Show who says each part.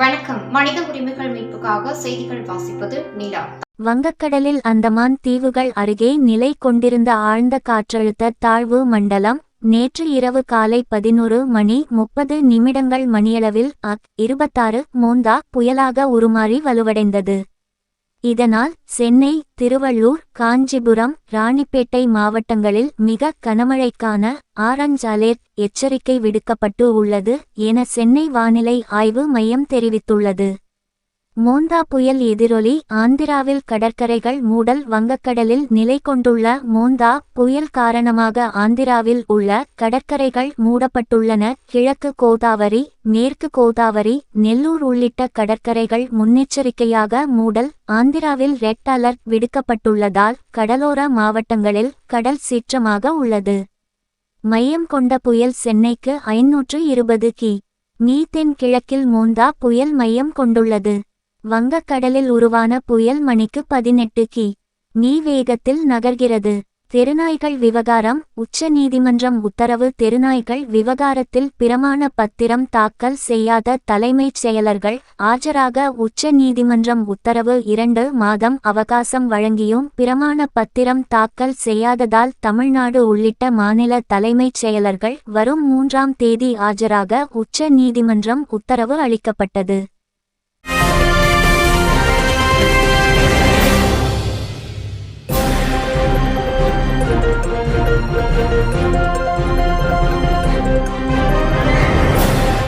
Speaker 1: வணக்கம் மனித உரிமைகள் மீட்புக்காக செய்திகள் வாசிப்பது நிலா
Speaker 2: வங்கக்கடலில் அந்தமான் தீவுகள் அருகே நிலை கொண்டிருந்த ஆழ்ந்த காற்றழுத்த தாழ்வு மண்டலம் நேற்று இரவு காலை பதினோரு மணி முப்பது நிமிடங்கள் மணியளவில் அக் இருபத்தாறு மோந்தா புயலாக உருமாறி வலுவடைந்தது இதனால் சென்னை திருவள்ளூர் காஞ்சிபுரம் ராணிப்பேட்டை மாவட்டங்களில் மிக கனமழைக்கான ஆரஞ்ச் அலர்ட் எச்சரிக்கை விடுக்கப்பட்டு உள்ளது என சென்னை வானிலை ஆய்வு மையம் தெரிவித்துள்ளது மோந்தா புயல் எதிரொலி ஆந்திராவில் கடற்கரைகள் மூடல் வங்கக்கடலில் நிலை கொண்டுள்ள மோந்தா புயல் காரணமாக ஆந்திராவில் உள்ள கடற்கரைகள் மூடப்பட்டுள்ளன கிழக்கு கோதாவரி மேற்கு கோதாவரி நெல்லூர் உள்ளிட்ட கடற்கரைகள் முன்னெச்சரிக்கையாக மூடல் ஆந்திராவில் ரெட் அலர்ட் விடுக்கப்பட்டுள்ளதால் கடலோர மாவட்டங்களில் கடல் சீற்றமாக உள்ளது மையம் கொண்ட புயல் சென்னைக்கு ஐநூற்று இருபது கி மீ கிழக்கில் மோந்தா புயல் மையம் கொண்டுள்ளது வங்கக்கடலில் உருவான புயல் மணிக்கு பதினெட்டு கி நீ வேகத்தில் நகர்கிறது தெருநாய்கள் விவகாரம் உச்ச நீதிமன்றம் உத்தரவு தெருநாய்கள் விவகாரத்தில் பிரமாண பத்திரம் தாக்கல் செய்யாத தலைமைச் செயலர்கள் ஆஜராக உச்ச நீதிமன்றம் உத்தரவு இரண்டு மாதம் அவகாசம் வழங்கியும் பிரமாண பத்திரம் தாக்கல் செய்யாததால் தமிழ்நாடு உள்ளிட்ட மாநில தலைமைச் செயலர்கள் வரும் மூன்றாம் தேதி ஆஜராக உச்ச நீதிமன்றம் உத்தரவு அளிக்கப்பட்டது